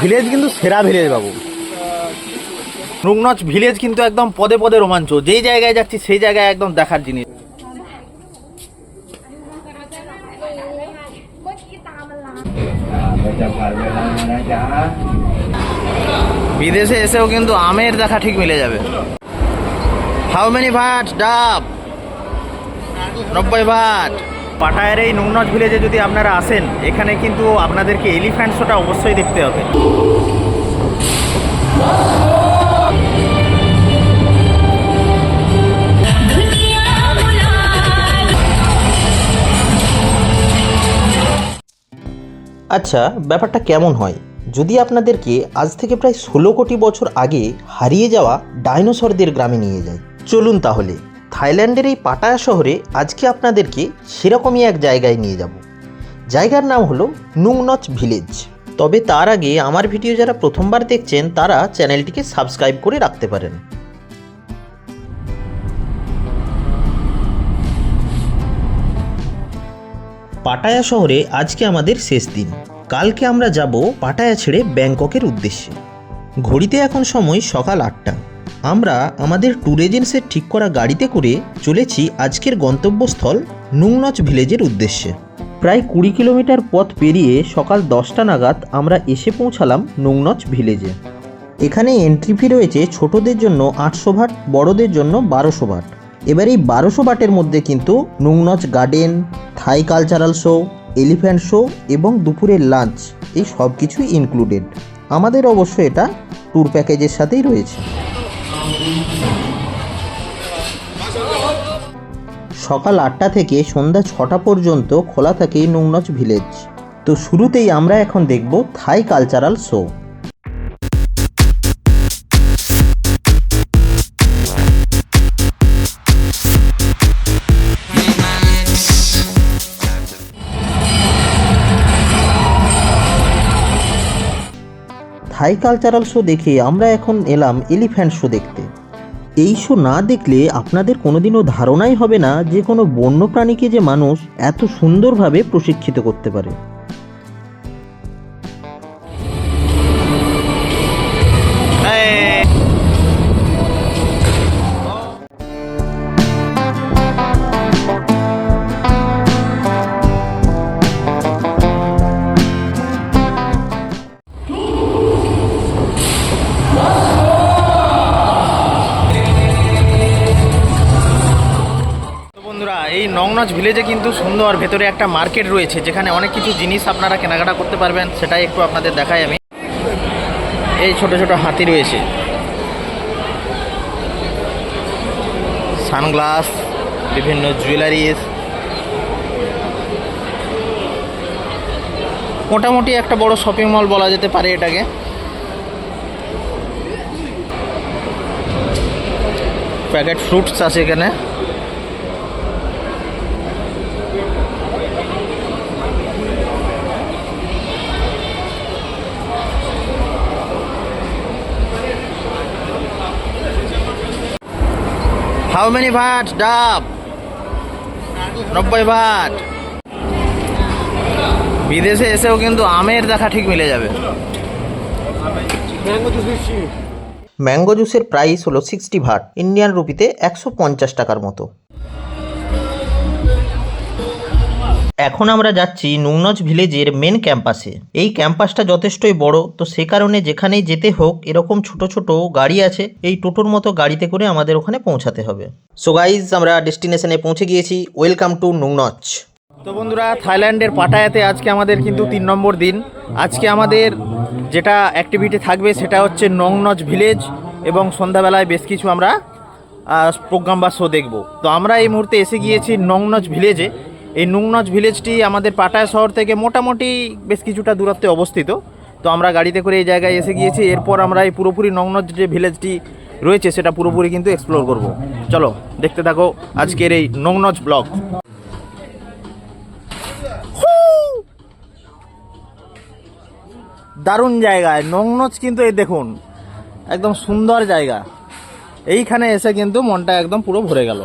Village কিন্তু সেরা village বাবু। রুগনচ village কিন্তু একদম পদে পদে রোমাঞ্চ। যেই জায়গায় যাচ্ছি, সেই জায়গায় একদম দেখার জিনিস। বিদেশে এসেও কিন্তু আমের দেখা ঠিক মিলে যাবে। হাউ মেনি ভাট ডাব। নব্বই ভাট। পাটায়ের এই নুনজ ভিলেজে যদি আপনারা আসেন এখানে কিন্তু আপনাদেরকে এলিফ্যান্ট শোটা অবশ্যই দেখতে হবে। আচ্ছা ব্যাপারটা কেমন হয়? যদি আপনাদেরকে আজ থেকে প্রায় ষোলো কোটি বছর আগে হারিয়ে যাওয়া ডাইনোসরদের গ্রামে নিয়ে যায় চলুন তাহলে। থাইল্যান্ডের এই পাটায়া শহরে আজকে আপনাদেরকে সেরকমই এক জায়গায় নিয়ে যাব। জায়গার নাম হলো নুংনচ ভিলেজ। তবে তার আগে আমার ভিডিও যারা প্রথমবার দেখছেন, তারা চ্যানেলটিকে সাবস্ক্রাইব করে রাখতে পারেন। পাটায়া শহরে আজকে আমাদের শেষ দিন। কালকে আমরা যাব পাটায়া ছেড়ে ব্যাংককের উদ্দেশ্যে। ঘড়িতে এখন সময় সকাল আটটা। আমরা আমাদের ট্যুর এজেন্সের ঠিক করা গাড়িতে করে চলেছি আজকের গন্তব্যস্থল নুংনচ ভিলেজের উদ্দেশ্যে। প্রায় কুড়ি কিলোমিটার পথ পেরিয়ে সকাল দশটা নাগাদ আমরা এসে পৌঁছালাম নুংনচ ভিলেজে। এখানে এন্ট্রি ফি রয়েছে ছোটদের জন্য আটশো ভাট, বড়দের জন্য বারোশো ভাট। এবার এই বারোশো বাটের মধ্যে কিন্তু Nong Nooch garden, Thai cultural show, elephant show এবং দুপুরের লাঞ্চ এই সব কিছুই ইনক্লুডেড আমাদের অবশ্য এটা ট্যুর প্যাকেজের সাথেই রয়েছে। সকাল আটটা থেকে সন্ধ্যা ছটা পর্যন্ত খোলা থাকে নুংনচ ভিলেজ। তো শুরুতেই আমরা এখন দেখব Thai cultural show. Thai cultural show দেখে আমরা এখন এলাম এলিফ্যান্ট শো দেখতে। এই শো না দেখলে আপনাদের কোনোদিনও ধারণাই হবে না যে কোনো বন্য প্রাণীকে যে মানুষ এত সুন্দরভাবে প্রশিক্ষিত করতে পারে। নংনজ ভিলেজে কিন্তু সুন্দর ভেতরে একটা মার্কেট রয়েছে, যেখানে অনেক কিছু জিনিস আপনারা কেনাকাটা করতে পারবেন, সেটাই একটু আপনাদের দেখাই আমি। এই ছোট ছোট হাতি রয়েছে। সানগ্লাস, বিভিন্ন জুয়েলারিস। মোটামুটি একটা বড় শপিং মল বলা যেতে পারে এটাকে। প্যাকেট ফ্রুটস আছে এখানে। হাউ মেনি ভাট ডাব নব্বই ভাট বিদেশে এসেও কিন্তু আমের দেখা ঠিক মিলে যাবে। ম্যাঙ্গো জুসের প্রাইস হলো সিক্সটি ভাট ইন্ডিয়ান রুপিতে একশো পঞ্চাশ টাকার মতো। এখন আমরা যাচ্ছি নুংনজ ভিলেজের মেন ক্যাম্পাসে এই ক্যাম্পাসটা যথেষ্টই বড়, তো সে কারণে যেখানেই যেতে হোক, এরকম ছোট ছোট গাড়ি আছে, এই টোটোর মতো গাড়িতে করে আমাদের ওখানে পৌঁছাতে হবে। সো গাইজ আমরা ডেস্টিনেশনে পৌঁছে গিয়েছি। ওয়েলকাম টু নুংনচ তো বন্ধুরা, থাইল্যান্ডের পাটায়াতে আজকে আমাদের কিন্তু তিন নম্বর দিন। আজকে আমাদের যেটা অ্যাক্টিভিটি থাকবে সেটা হচ্ছে নংনজ ভিলেজ এবং সন্ধ্যাবেলায় বেশ কিছু আমরা প্রোগ্রাম বা শো দেখব। তো আমরা এই মুহূর্তে এসে গিয়েছি নংনজ ভিলেজে। এই নুংনজ ভিলেজটি আমাদের পাটায়া শহর থেকে মোটামুটি বেশ কিছুটা দূরত্বে অবস্থিত। তো আমরা গাড়িতে করে এই জায়গায় এসে গিয়েছি। এরপর আমরা এই পুরোপুরি নংনজ যে ভিলেজটি রয়েছে, সেটা পুরোপুরি কিন্তু এক্সপ্লোর করব। চলো, দেখতে থাকো আজকের এই নংনজ ব্লগ। দারুণ জায়গায় নংনচ কিন্তু এই দেখুন, একদম সুন্দর জায়গা। এইখানে এসে কিন্তু মনটা একদম পুরো ভরে গেল।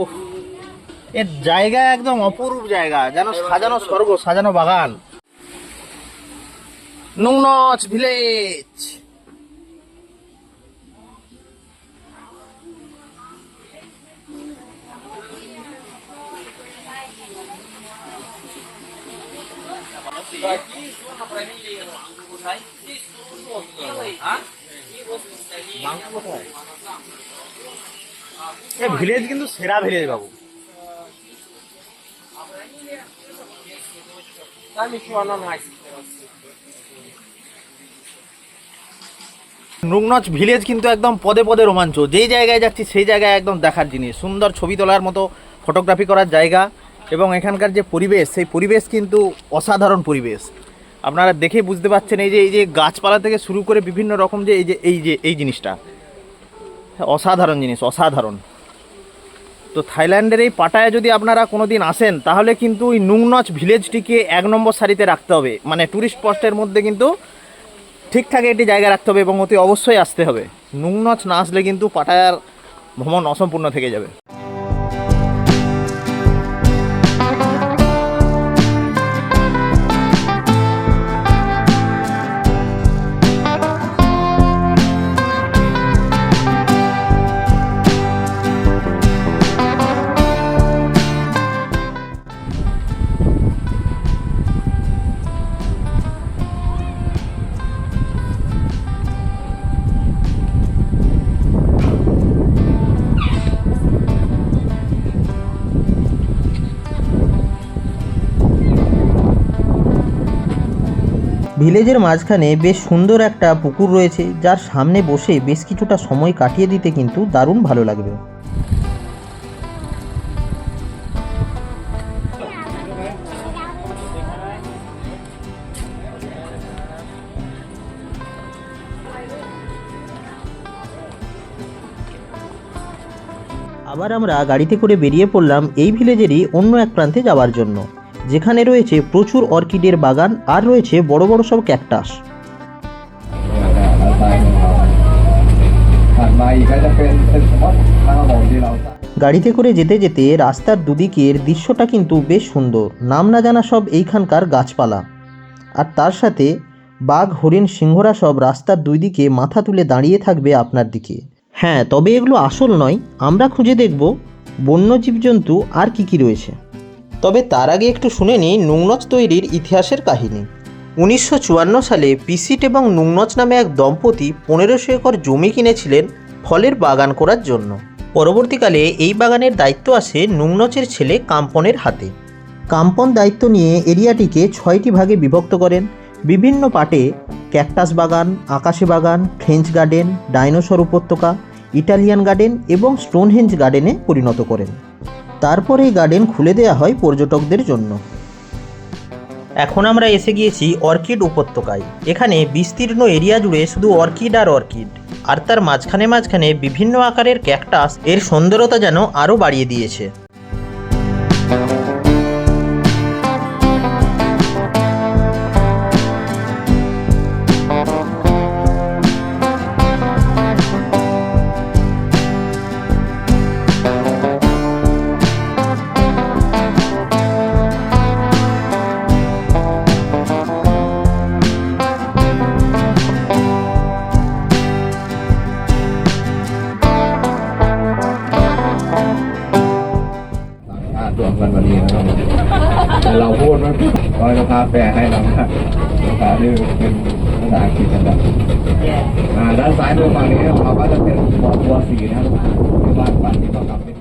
ওহ এর জায়গা একদম অপরূপ জায়গা যেন সাজানো স্বর্গ সাজানো বাগান। নুনচ ভিলেজ। এ ভিলেজ কিন্তু সেরা ভিলেজ বাবু। ভিলেজ কিন্তু একদম পদে পদে রোমাঞ্চ। যেই জায়গায় যাচ্ছি সেই জায়গায় একদম দেখার জিনিস। সুন্দর ছবি তোলার মতো ফটোগ্রাফি করার জায়গা এবং এখানকার যে পরিবেশ, সেই পরিবেশ কিন্তু অসাধারণ পরিবেশ। আপনারা দেখে বুঝতে পারছেন এই যে এই যে গাছপালা থেকে শুরু করে বিভিন্ন রকম যে, এই যে এই যে, এই জিনিসটা। অসাধারণ জিনিস, অসাধারণ। তো থাইল্যান্ডের এই পাটায় যদি আপনারা কোনো দিন আসেন, তাহলে কিন্তু ওই নুংনচ ভিলেজটিকে এক নম্বর সারিতে রাখতে হবে। মানে ট্যুরিস্ট স্পটের মধ্যে কিন্তু ঠিকঠাক একটি জায়গা রাখতে হবে এবং অতি অবশ্যই আসতে হবে। নুংনচ না আসলে কিন্তু পাটায়ার ভ্রমণ অসম্পূর্ণ থেকে যাবে। ভিলেজের মাঝখানে বেশ সুন্দর একটা পুকুর রয়েছে, যার সামনে বসে বেশ কিছুটা সময় কাটিয়ে দিতে কিন্তু দারুণ ভালো লাগবে। আবার আমরা গাড়িতে করে বেরিয়ে পড়লাম এই ভিলেজেরই অন্য এক প্রান্তে যাওয়ার জন্য। যেখানে রয়েছে প্রচুর অর্কিডের বাগান আর রয়েছে বড় বড় সব ক্যাকটাস। গাড়িতে করে যেতে যেতে রাস্তার দুদিকের দৃশ্যটা কিন্তু বেশ সুন্দর। নাম না জানা সব এইখানকার গাছপালা। আর তার সাথে বাঘ, হরিণ, সিংহরা সব রাস্তার দুই দিকে মাথা তুলে দাঁড়িয়ে থাকবে আপনার দিকে। হ্যাঁ তবে এগুলো আসল নয়। আমরা খুঁজে দেখব বন্য জীবজন্তু আর কি কি রয়েছে। তবে তার আগে একটু শুনে নিই নুংনচ তৈরির ইতিহাসের কাহিনী। উনিশশো চুয়ান্ন সালে পিসিট এবং নুংনচ নামে এক দম্পতি পনেরোশো একর জমি কিনেছিলেন ফলের বাগান করার জন্য। পরবর্তীকালে এই বাগানের দায়িত্ব আসে নুংনচের ছেলে কাম্পনের হাতে। কাম্পন দায়িত্ব নিয়ে এরিয়াটিকে ছয়টি ভাগে বিভক্ত করেন। বিভিন্ন পাটে ক্যাকটাস বাগান, আকাশে বাগান, ফ্রেঞ্চ গার্ডেন, ডাইনোসর উপত্যকা, ইটালিয়ান গার্ডেন এবং স্টোনহেঞ্জ গার্ডেনে পরিণত করেন। তারপর এই গার্ডেন খুলে দেওয়া হয় পর্যটকদের জন্য। এখন আমরা এসে গিয়েছি অর্কিড উপত্যকায়। এখানে বিস্তীর্ণ এরিয়া জুড়ে শুধু অর্কিড আর অর্কিড। আর তার মাঝখানে মাঝখানে বিভিন্ন আকারের ক্যাকটাস এর সুন্দরতা যেন আরও বাড়িয়ে দিয়েছে। ให้เรานะราคาที่เป็นภาษาอังกฤษนะครับอ่าด้านซ้ายมือฝั่งนี้เราก็จะเป็นบ่อบัวสีนะครับเป็นบ้านปันที่เขาทำเป็น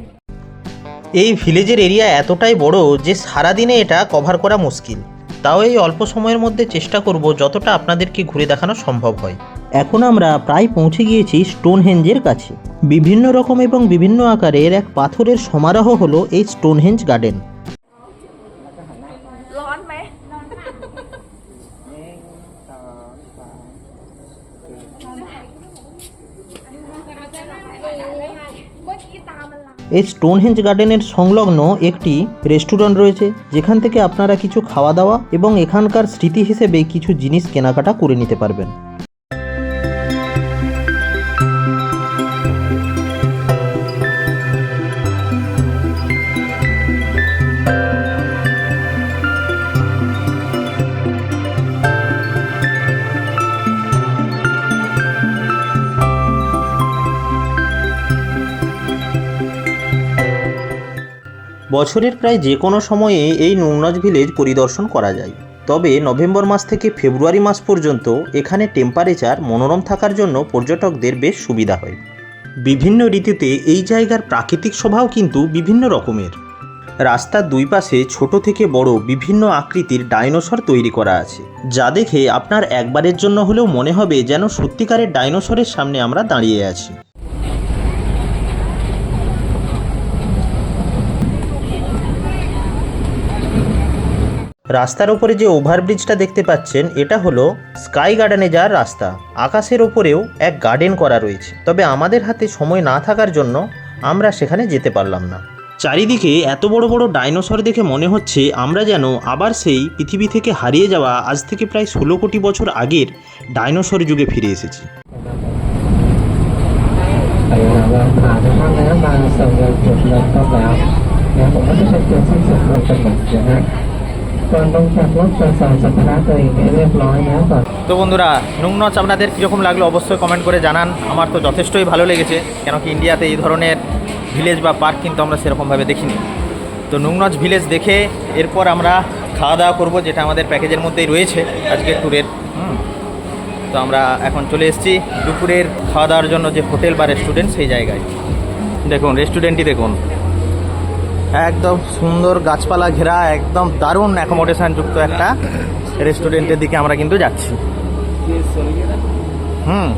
এই ভিলেজের এরিয়া এতটাই বড় যে সারাদিনে এটা কভার করা মুশকিল তাও এই অল্প সময়ের মধ্যে চেষ্টা করব যতটা আপনাদেরকে ঘুরে দেখানো সম্ভব হয় এখন আমরা প্রায় পৌঁছে গিয়েছি স্টোনহেঞ্জের কাছে বিভিন্ন রকম এবং বিভিন্ন আকারের এক পাথরের সমারোহ হলো এই স্টোনহেঞ্জ গার্ডেন এই স্টোনহেঞ্জ গার্ডেনের সংলগ্ন একটি রেস্টুরেন্ট রয়েছে, যেখান থেকে আপনারা কিছু খাওয়া দাওয়া এবং এখানকার স্মৃতি হিসেবে কিছু জিনিস কেনাকাটা করে নিতে পারবেন। বছরের প্রায় যে কোনো সময়ে এই নুনজ ভিলেজ পরিদর্শন করা যায়। তবে নভেম্বর মাস থেকে ফেব্রুয়ারি মাস পর্যন্ত এখানে টেম্পারেচার মনোরম থাকার জন্য পর্যটকদের বেশ সুবিধা হয়। বিভিন্ন ঋতুতে এই জায়গার প্রাকৃতিক শোভাও কিন্তু বিভিন্ন রকমের। রাস্তার দুই পাশে ছোট থেকে বড় বিভিন্ন আকৃতির ডাইনোসর তৈরি করা আছে, যা দেখে আপনার একবারের জন্য হলেও মনে হবে যেন সত্যিকারের ডাইনোসরের সামনে আমরা দাঁড়িয়ে আছি। রাস্তার ওপরে যে ওভারব্রিজটা দেখতে পাচ্ছেন, এটা হলো স্কাই গার্ডেনে যাওয়ার রাস্তা। আকাশের ওপরেও এক গার্ডেন করা রয়েছে। তবে আমাদের হাতে সময় না থাকার জন্য আমরা সেখানে যেতে পারলাম না। চারিদিকে এত বড় বড় ডাইনোসর দেখে মনে হচ্ছে আমরা যেন আবার সেই পৃথিবী থেকে হারিয়ে যাওয়া আজ থেকে প্রায় ষোলো কোটি বছর আগের ডাইনোসর যুগে ফিরে এসেছি। พยายามเราผ่านไปข้างน้ำมาส่งเงินจุดเริ่มต้นแล้วนะผมก็จะเป็นจุดสิ้นสุดของจังหวัดนะฮะก่อนลงจากรถตรวจสอบสัมภาระตัวเองให้เรียบร้อยนะก่อน তো বন্ধুরা নুংনচ আপনাদের কীরকম লাগলো অবশ্যই কমেন্ট করে জানান আমার তো যথেষ্টই ভালো লেগেছে কেন কি ইন্ডিয়াতে এই ধরনের ভিলেজ বা পার্ক কিন্তু আমরা সেরকমভাবে দেখিনি তো নুংনচ ভিলেজ দেখে এরপর আমরা খাওয়া দাওয়া করবো যেটা আমাদের প্যাকেজের মধ্যেই রয়েছে আজকের ট্যুরের হুম। তো আমরা এখন চলে এসেছি দুপুরের খাওয়া দাওয়ার জন্য যে হোটেল বা রেস্টুরেন্ট সেই জায়গায় দেখুন রেস্টুরেন্টটি দেখুন একদম সুন্দর গাছপালা ঘেরা, একদম দারুণ অ্যাকোমোডেশন যুক্ত একটা রেস্টুরেন্টের দিকে আমরা কিন্তু যাচ্ছি। হুম।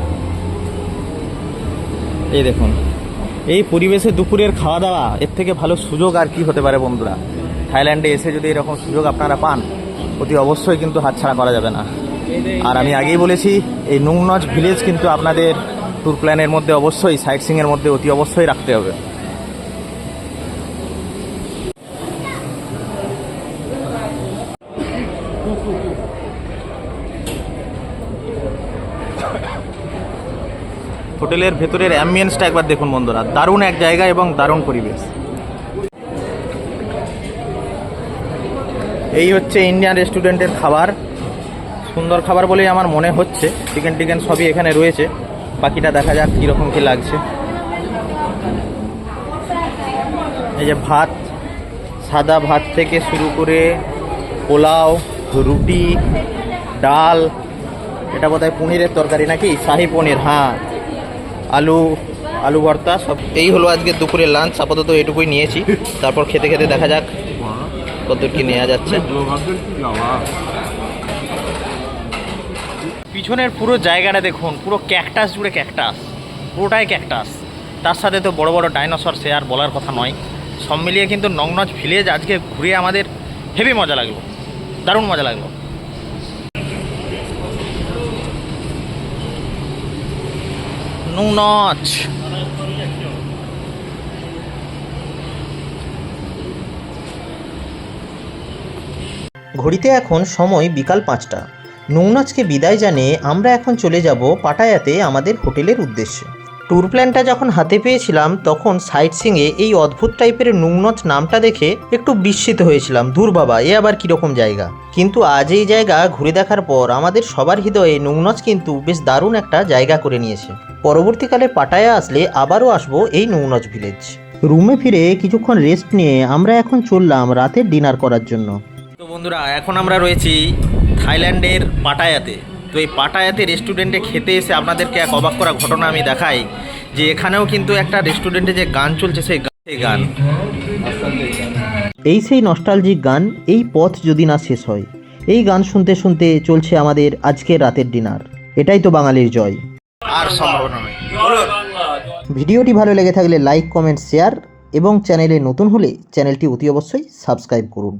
এই দেখুন, এই পরিবেশে দুপুরের খাওয়া দাওয়া এর থেকে ভালো সুযোগ আর কি হতে পারে বন্ধুরা? থাইল্যান্ডে এসে যদি এরকম সুযোগ আপনারা পান, অতি অবশ্যই কিন্তু হাতছাড়া করা যাবে না। আর আমি আগেই বলেছি, এই নুংনজ ভিলেজ কিন্তু আপনাদের ট্যুর প্ল্যানের মধ্যে অবশ্যই সাইট সিংয়ের মধ্যে অতি অবশ্যই রাখতে হবে। হোটেলের ভেতরের অ্যাম্বিয়েন্সটা একবার দেখুন বন্ধুরা। দারুণ এক জায়গা এবং দারুণ পরিবেশ। এই হচ্ছে ইন্ডিয়ান রেস্টুরেন্টের খাবার। সুন্দর খাবার বলেই আমার মনে হচ্ছে। চিকেন টিকেন সবই এখানে রয়েছে। বাকিটা দেখা যাক কীরকম কী লাগছে। এই যে ভাত, সাদা ভাত থেকে শুরু করে পোলাও রুটি, ডাল, এটা বোধহয় পনিরের তরকারি নাকি? শাহি পনির হ্যাঁ। আলু আলু ভর্তা, সব এই হলো আজকে দুপুরের লাঞ্চ আপাতত এটুকুই নিয়েছি। তারপর খেতে খেতে দেখা যাক কতদূর কি নেওয়া যাচ্ছে। পিছনের পুরো জায়গাটা দেখুন, পুরো ক্যাকটাস জুড়ে ক্যাকটাস পুরোটাই ক্যাকটাস তার সাথে তো বড় বড় ডাইনোসর সে আর বলার কথা নয়। সব মিলিয়ে কিন্তু নংনজ ভিলেজ আজকে ঘুরে আমাদের হেভি মজা লাগল। দারুণ মজা লাগল। নুনচ। ঘড়িতে এখন সময় বিকাল পাঁচটা। নৌনাচকে বিদায় জানিয়ে আমরা এখন চলে যাব পাটায়াতে আমাদের হোটেলের উদ্দেশ্যে। ট্যুর প্ল্যানটা যখন হাতে পেয়েছিলাম, তখন সাইট সিংয়ে এই অদ্ভুত টাইপের নুংনচ নামটা দেখে একটু বিস্মিত হয়েছিলাম। দূর বাবা, এ আবার কীরকম জায়গা? কিন্তু আজ এই জায়গা ঘুরে দেখার পর আমাদের সবার হৃদয়ে নুংনচ কিন্তু বেশ দারুণ একটা জায়গা করে নিয়েছে। পরবর্তীকালে পাটায়া আসলে আবারও আসব এই নুংনচ ভিলেজ রুমে ফিরে কিছুক্ষণ রেস্ট নিয়ে আমরা এখন চললাম রাতের ডিনার করার জন্য। তো বন্ধুরা, এখন আমরা রয়েছি থাইল্যান্ডের পাটায়াতে। তো এই পাটায়াতে রেস্টুরেন্টে খেতে এসে আপনাদেরকে এক অবাক করা ঘটনা আমি দেখাই যে এখানেও কিন্তু একটা রেস্টুরেন্টে যে গান চলছে সেই গান এই সেই নস্টালজিক গান এই পথ যদি না শেষ হয় এই গান শুনতে শুনতে চলছে আমাদের আজকের রাতের ডিনার এটাই তো বাঙালির জয়। আর সম্ভাবনা নয় ভিডিওটি ভালো লেগে থাকলে লাইক কমেন্ট শেয়ার এবং চ্যানেলে নতুন হলে চ্যানেলটি অতি অবশ্যই সাবস্ক্রাইব করুন।